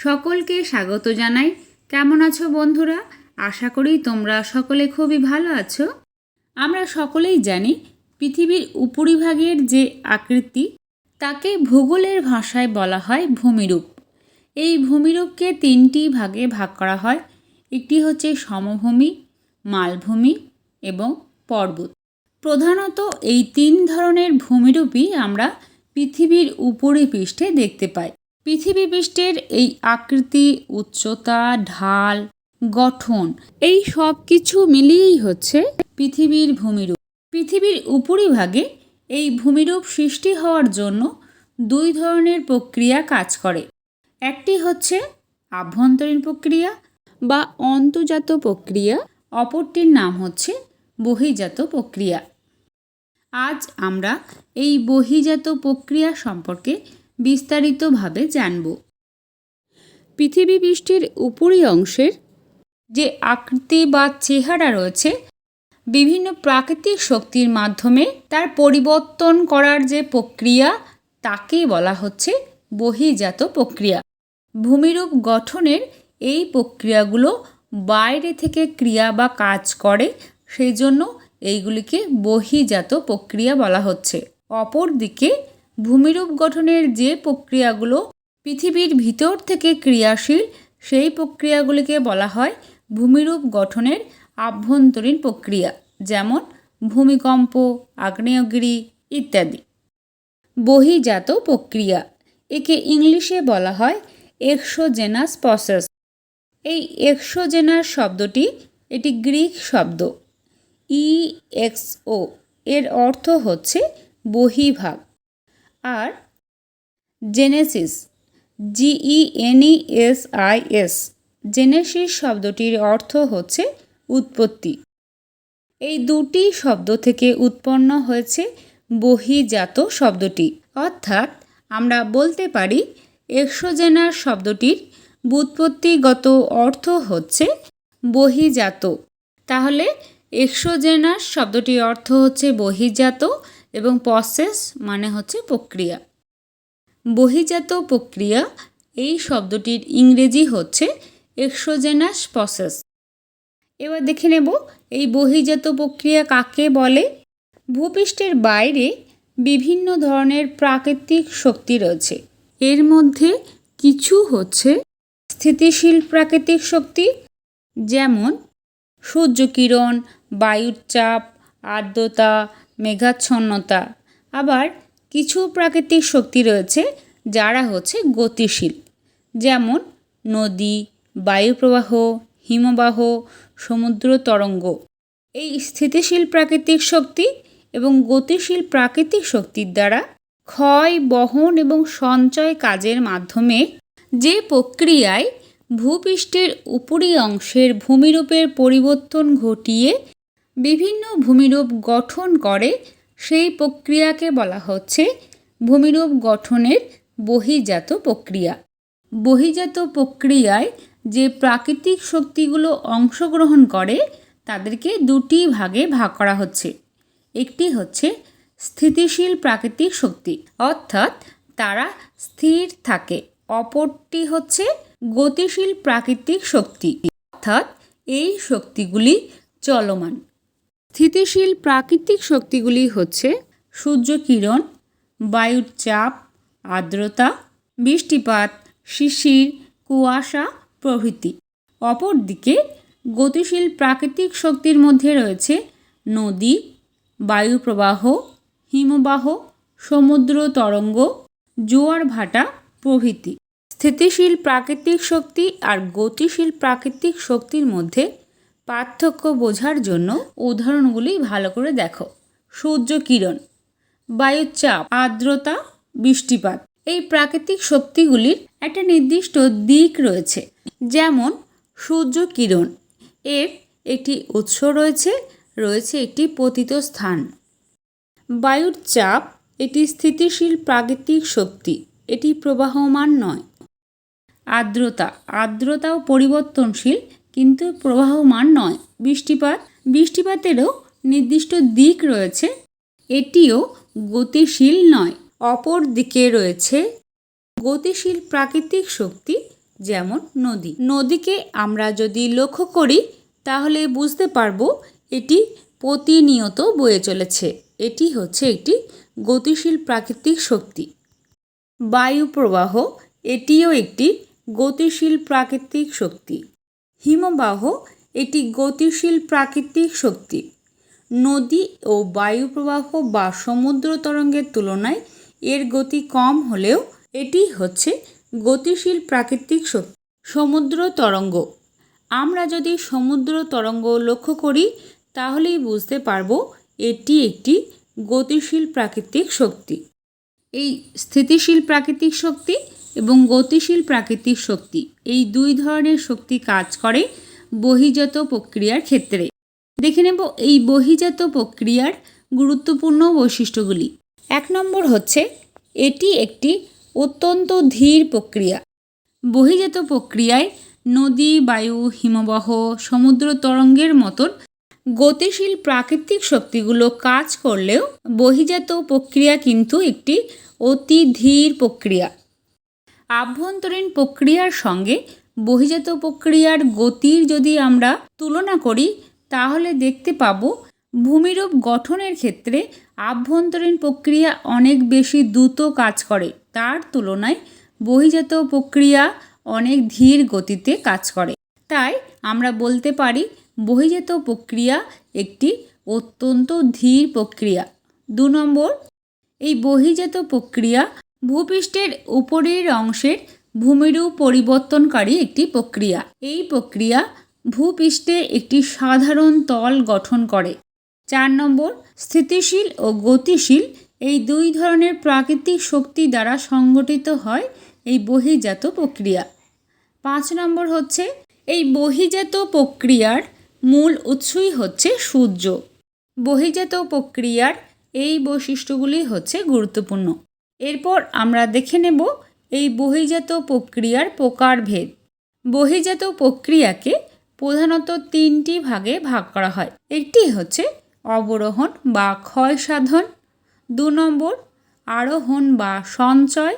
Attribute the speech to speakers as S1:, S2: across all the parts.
S1: সকলকে স্বাগত জানাই। কেমন আছো বন্ধুরা? আশা করি তোমরা সকলে খুবই ভালো আছো। আমরা সকলেই জানি পৃথিবীর উপরিভাগের যে আকৃতি, তাকে ভূগোলের ভাষায় বলা হয় ভূমিরূপ। এই ভূমিরূপকে তিনটি ভাগে ভাগ করা হয়। একটি হচ্ছে সমভূমি, মালভূমি এবং পর্বত। প্রধানত এই তিন ধরনের ভূমিরূপই আমরা পৃথিবীর উপরিপৃষ্ঠে দেখতে পাই। পৃথিবী পৃষ্ঠের এই আকৃতি, উচ্চতা, ঢাল, গঠন, এই সব কিছু মিলিয়েই হচ্ছে পৃথিবীর ভূমিরূপ। পৃথিবীর উপরিভাগে এই ভূমিরূপ সৃষ্টি হওয়ার জন্য দুই ধরনের প্রক্রিয়া কাজ করে। একটি হচ্ছে আভ্যন্তরীণ প্রক্রিয়া বা অন্তজাত প্রক্রিয়া, অপরটির নাম হচ্ছে বহির্জাত প্রক্রিয়া। আজ আমরা এই বহির্জাত প্রক্রিয়া সম্পর্কে বিস্তারিতভাবে জানব। পৃথিবী পৃষ্ঠের উপরি অংশের যে আকৃতি বা চেহারা রয়েছে, বিভিন্ন প্রাকৃতিক শক্তির মাধ্যমে তার পরিবর্তন করার যে প্রক্রিয়া তাকেই বলা হচ্ছে বহির্জাত প্রক্রিয়া। ভূমিরূপ গঠনের এই প্রক্রিয়াগুলো বাইরে থেকে ক্রিয়া বা কাজ করে সেই জন্য এইগুলিকে বহির্জাত প্রক্রিয়া বলা হচ্ছে। অপরদিকে ভূমিরূপ গঠনের যে প্রক্রিয়াগুলো পৃথিবীর ভিতর থেকে ক্রিয়াশীল, সেই প্রক্রিয়াগুলিকে বলা হয় ভূমিরূপ গঠনের আভ্যন্তরীণ প্রক্রিয়া, যেমন ভূমিকম্প, আগ্নেয়গিরি ইত্যাদি। বহির্জাত প্রক্রিয়া, একে ইংলিশে বলা হয় এক্সোজেনাস প্রসেস। এই এক্সোজেনাস শব্দটি এটি গ্রিক শব্দ, ই এক্সও এর অর্থ হচ্ছে বহিভাগ। আর genesis G E N E S I S genesis শব্দটির অর্থ হচ্ছে উৎপত্তি। এই দুটি শব্দ থেকে উৎপন্ন হয়েছে বহিজাত শব্দটি। অর্থাৎ আমরা বলতে পারি এক্সোজেনার শব্দটির বুৎপত্তিগত অর্থ হচ্ছে বহিজাত। তাহলে এক্সোজেনাস শব্দটির অর্থ হচ্ছে বহির্জাত এবং প্রসেস মানে হচ্ছে প্রক্রিয়া। বহিজাত প্রক্রিয়া, এই শব্দটির ইংরেজি হচ্ছে এক্সোজেনাস প্রসেস এবার দেখে নেব, এই বহির্জাত প্রক্রিয়া কাকে বলে? ভূপৃষ্ঠের বাইরে বিভিন্ন ধরনের প্রাকৃতিক শক্তি রয়েছে। এর মধ্যে কিছু হচ্ছে স্থিতিশীল প্রাকৃতিক শক্তি, যেমন সূর্যকিরণ, বায়ুর চাপ, আর্দ্রতা মেঘাচ্ছন্নতা। আবার কিছু প্রাকৃতিক শক্তি রয়েছে যারা হচ্ছে গতিশীল। যেমন নদী, বায়ুপ্রবাহ, হিমবাহ, সমুদ্র তরঙ্গ। এই স্থিতিশীল প্রাকৃতিক শক্তি এবং গতিশীল প্রাকৃতিক শক্তির দ্বারা ক্ষয়, বহন এবং সঞ্চয় কাজের মাধ্যমে যে প্রক্রিয়ায় ভূপৃষ্ঠের উপরি অংশের ভূমিরূপের পরিবর্তন ঘটিয়ে বিভিন্ন ভূমিরূপ গঠন করে, সেই প্রক্রিয়াকে বলা হচ্ছে ভূমিরূপ গঠনের বহির্জাত প্রক্রিয়া। বহির্জাত প্রক্রিয়ায় যে প্রাকৃতিক শক্তিগুলো অংশগ্রহণ করে, তাদেরকে দুটি ভাগে ভাগ করা হচ্ছে। একটি হচ্ছে স্থিতিশীল প্রাকৃতিক শক্তি, অর্থাৎ তারা স্থির থাকে। অপরটি হচ্ছে গতিশীল প্রাকৃতিক শক্তি, অর্থাৎ এই শক্তিগুলি চলমান। স্থিতিশীল প্রাকৃতিক শক্তিগুলি হচ্ছে সূর্যকিরণ, বায়ুর চাপ, আর্দ্রতা, বৃষ্টিপাত, শিশির, কুয়াশা প্রভৃতি। অপরদিকে গতিশীল প্রাকৃতিক শক্তির মধ্যে রয়েছে নদী বায়ুপ্রবাহ হিমবাহ, সমুদ্র তরঙ্গ, জোয়ার ভাটা প্রভৃতি। স্থিতিশীল প্রাকৃতিক শক্তি আর গতিশীল প্রাকৃতিক শক্তির মধ্যে পার্থক্য বোঝার জন্য উদাহরণগুলি ভালো করে দেখো। সূর্য কিরণ বায়ুর চাপ আর্দ্রতা, বৃষ্টিপাত। এই প্রাকৃতিক শক্তিগুলির একটা নির্দিষ্ট দিক রয়েছে, যেমন সূর্য কিরণ। এর একটি উৎস রয়েছে রয়েছে একটি পতিত স্থান। বায়ুর চাপ এটি স্থিতিশীল প্রাকৃতিক শক্তি, এটি প্রবাহমান নয়। আর্দ্রতা, আর্দ্রতাও পরিবর্তনশীল কিন্তু প্রবাহমান নয়। বৃষ্টিপাত, বৃষ্টিপাতেরও নির্দিষ্ট দিক রয়েছে। এটিও গতিশীল নয়, অপর দিকে রয়েছে গতিশীল প্রাকৃতিক শক্তি, যেমন নদী। নদীকে আমরা যদি লক্ষ্য করি, তাহলে বুঝতে পারব এটি প্রতিনিয়ত বয়ে চলেছে। এটি হচ্ছে একটি গতিশীল প্রাকৃতিক শক্তি। বায়ু প্রবাহ, এটিও একটি গতিশীল প্রাকৃতিক শক্তি। হিমবাহ এটি গতিশীল প্রাকৃতিক শক্তি। নদী ও বায়ু প্রবাহ বা সমুদ্র তরঙ্গের তুলনায় এর গতি কম হলেও এটি হচ্ছে গতিশীল প্রাকৃতিক শক্তি। সমুদ্র তরঙ্গ। আমরা যদি সমুদ্র তরঙ্গ লক্ষ্য করি, তাহলেই বুঝতে পারব এটি একটি গতিশীল প্রাকৃতিক শক্তি। এই স্থিতিশীল প্রাকৃতিক শক্তি এবং গতিশীল প্রাকৃতিক শক্তি। এই দুই ধরনের শক্তি কাজ করে বহিজাত প্রক্রিয়ার ক্ষেত্রে। দেখে নেব এই বহিজাত প্রক্রিয়ার গুরুত্বপূর্ণ বৈশিষ্ট্যগুলি। এক নম্বর হচ্ছে, এটি একটি অত্যন্ত ধীর প্রক্রিয়া। বহিজাত প্রক্রিয়ায় নদী, বায়ু, হিমবাহ, সমুদ্র তরঙ্গের মতন গতিশীল প্রাকৃতিক শক্তিগুলো কাজ করলেও বহিজাত প্রক্রিয়া কিন্তু একটি অতি ধীর প্রক্রিয়া। আভ্যন্তরীণ প্রক্রিয়ার সঙ্গে বহিজাত প্রক্রিয়ার গতির যদি আমরা তুলনা করি, তাহলে দেখতে পাবো ভূমিরূপ গঠনের ক্ষেত্রে আভ্যন্তরীণ প্রক্রিয়া অনেক বেশি দ্রুত কাজ করে। তার তুলনায় বহিজাত প্রক্রিয়া অনেক ধীর গতিতে কাজ করে। তাই আমরা বলতে পারি বহিজাত প্রক্রিয়া একটি অত্যন্ত ধীর প্রক্রিয়া। দু নম্বর, এই বহিজাত প্রক্রিয়া ভূপৃষ্ঠের উপরের অংশের ভূমিরূপ পরিবর্তনকারী একটি প্রক্রিয়া। এই প্রক্রিয়া ভূপৃষ্ঠে একটি সাধারণ তল গঠন করে। চার নম্বর, স্থিতিশীল ও গতিশীল এই দুই ধরনের প্রাকৃতিক শক্তি দ্বারা সংগঠিত হয় এই বহিজাত প্রক্রিয়া। পাঁচ নম্বর হচ্ছে, এই বহিজাত প্রক্রিয়ার মূল উৎসই হচ্ছে সূর্য। বহিজাত প্রক্রিয়ার এই বৈশিষ্ট্যগুলি হচ্ছে গুরুত্বপূর্ণ। এরপর আমরা দেখে নেব এই বহিজাত প্রক্রিয়ার প্রকারভেদ। বহিজাত প্রক্রিয়াকে প্রধানত তিনটি ভাগে ভাগ করা হয়। একটি হচ্ছে অবরোহণ বা ক্ষয় সাধন, দু নম্বর আরোহণ বা সঞ্চয়,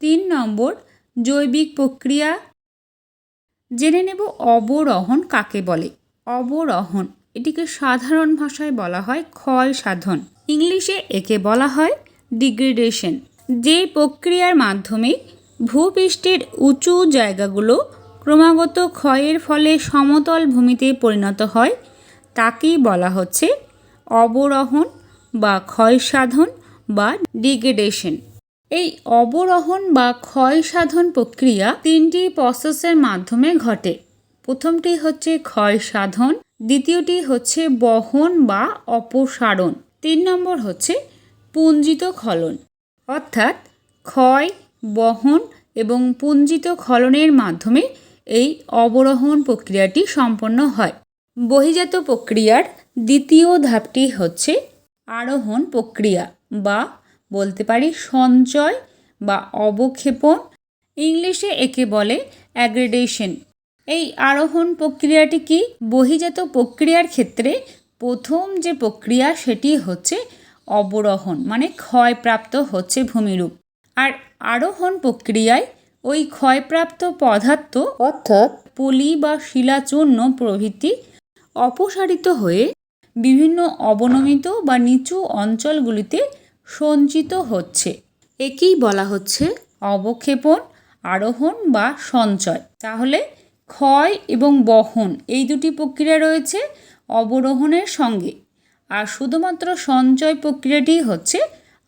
S1: তিন নম্বর জৈবিক প্রক্রিয়া। জেনে নেব অবরোহণ কাকে বলে। অবরোহণ এটিকে সাধারণ ভাষায় বলা হয় ক্ষয় সাধন। ইংলিশে একে বলা হয় ডিগ্রেডেশন। যে প্রক্রিয়ার মাধ্যমে ভূপৃষ্ঠের উঁচু জায়গাগুলো ক্রমাগত ক্ষয়ের ফলে সমতল ভূমিতে পরিণত হয়, তাকেই বলা হচ্ছে অবরোহণ বা ক্ষয় সাধন বা ডিগ্রেডেশন। এই অবরোহণ বা ক্ষয় সাধন প্রক্রিয়া তিনটি প্রসেসের মাধ্যমে ঘটে। প্রথমটি হচ্ছে ক্ষয় সাধন, দ্বিতীয়টি হচ্ছে বহন বা অপসারণ, তিন নম্বর হচ্ছে পুঞ্জিত খলন। অর্থাৎ ক্ষয়, বহন এবং পুঞ্জিত খলনের মাধ্যমে এই অবরোহণ প্রক্রিয়াটি সম্পন্ন হয়। বহিজাত প্রক্রিয়ার দ্বিতীয় ধাপটি হচ্ছে আরোহণ প্রক্রিয়া বা বলতে পারি সঞ্চয় বা অবক্ষেপণ। ইংলিশে একে বলে অ্যাগ্রেডেশন। এই আরোহণ প্রক্রিয়াটি কি? বহিজাত প্রক্রিয়ার ক্ষেত্রে প্রথম যে প্রক্রিয়া সেটি হচ্ছে অবরোহণ মানে ক্ষয়প্রাপ্ত হচ্ছে ভূমিরূপ। আর আরোহণ প্রক্রিয়ায় ওই ক্ষয়প্রাপ্ত পদার্থ, অর্থাৎ পলি বা শিলাচূর্ণ প্রভৃতি, অপসারিত হয়ে বিভিন্ন অবনমিত বা নিচু অঞ্চলগুলিতে সঞ্চিত হচ্ছে। একেই বলা হচ্ছে অবক্ষেপণ, আরোহণ বা সঞ্চয়। তাহলে ক্ষয় এবং বহন, এই দুটি প্রক্রিয়া রয়েছে অবরোহণের সঙ্গে। আর শুধুমাত্র সঞ্চয় প্রক্রিয়াটি হচ্ছে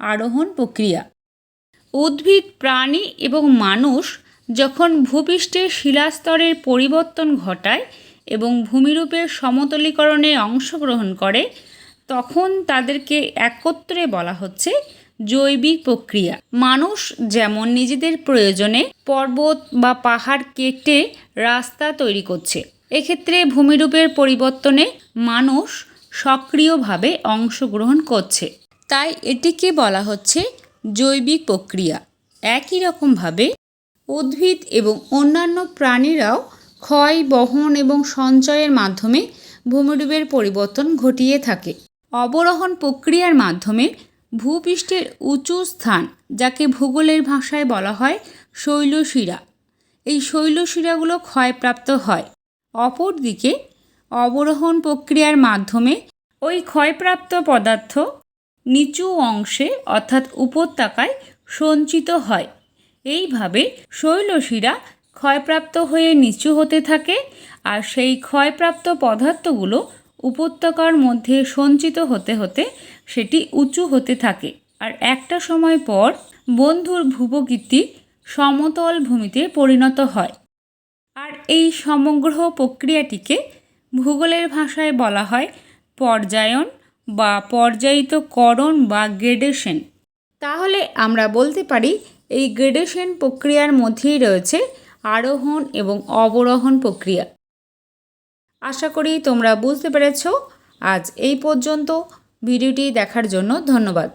S1: আরোহণ প্রক্রিয়া। উদ্ভিদ, প্রাণী এবং মানুষ যখন ভূপৃষ্ঠের শিলাস্তরের পরিবর্তন ঘটায় এবং ভূমিরূপের সমতলীকরণে অংশগ্রহণ করে, তখন তাদেরকে একত্রে বলা হচ্ছে জৈবিক প্রক্রিয়া। মানুষ যেমন নিজেদের প্রয়োজনে পর্বত বা পাহাড় কেটে রাস্তা তৈরি করছে, এক্ষেত্রে ভূমিরূপের পরিবর্তনে মানুষ সক্রিয়ভাবে অংশগ্রহণ করছে। তাই এটিকে বলা হচ্ছে জৈবিক প্রক্রিয়া। একই রকমভাবে উদ্ভিদ এবং অন্যান্য প্রাণীরাও ক্ষয়, বহন এবং সঞ্চয়ের মাধ্যমে ভূমিরূপের পরিবর্তন ঘটিয়ে থাকে। অবরোহণ প্রক্রিয়ার মাধ্যমে ভূপৃষ্ঠের উঁচু স্থান, যাকে ভূগোলের ভাষায় বলা হয় শৈলশিরা। এই শৈলশিরাগুলো ক্ষয়প্রাপ্ত হয়। অপরদিকে অবরোহণ প্রক্রিয়ার মাধ্যমে ওই ক্ষয়প্রাপ্ত পদার্থ নিচু অংশে অর্থাৎ উপত্যকায় সঞ্চিত হয়। এইভাবে শৈলশিরা ক্ষয়প্রাপ্ত হয়ে নিচু হতে থাকে আর সেই ক্ষয়প্রাপ্ত পদার্থগুলো উপত্যকার মধ্যে সঞ্চিত হতে হতে সেটি উঁচু হতে থাকে আর একটা সময় পর বন্ধুর ভূপকৃতি সমতল ভূমিতে পরিণত হয়। আর এই সমগ্র প্রক্রিয়াটিকে ভূগোলের ভাষায় বলা হয় পর্যায়ন বা পর্যায়িতকরণ বা গ্রেডেশন। তাহলে আমরা বলতে পারি এই গ্রেডেশন প্রক্রিয়ার মধ্যেই রয়েছে আরোহণ এবং অবরোহণ প্রক্রিয়া। আশা করি তোমরা বুঝতে পেরেছ। আজ এই পর্যন্ত। ভিডিওটি দেখার জন্য ধন্যবাদ।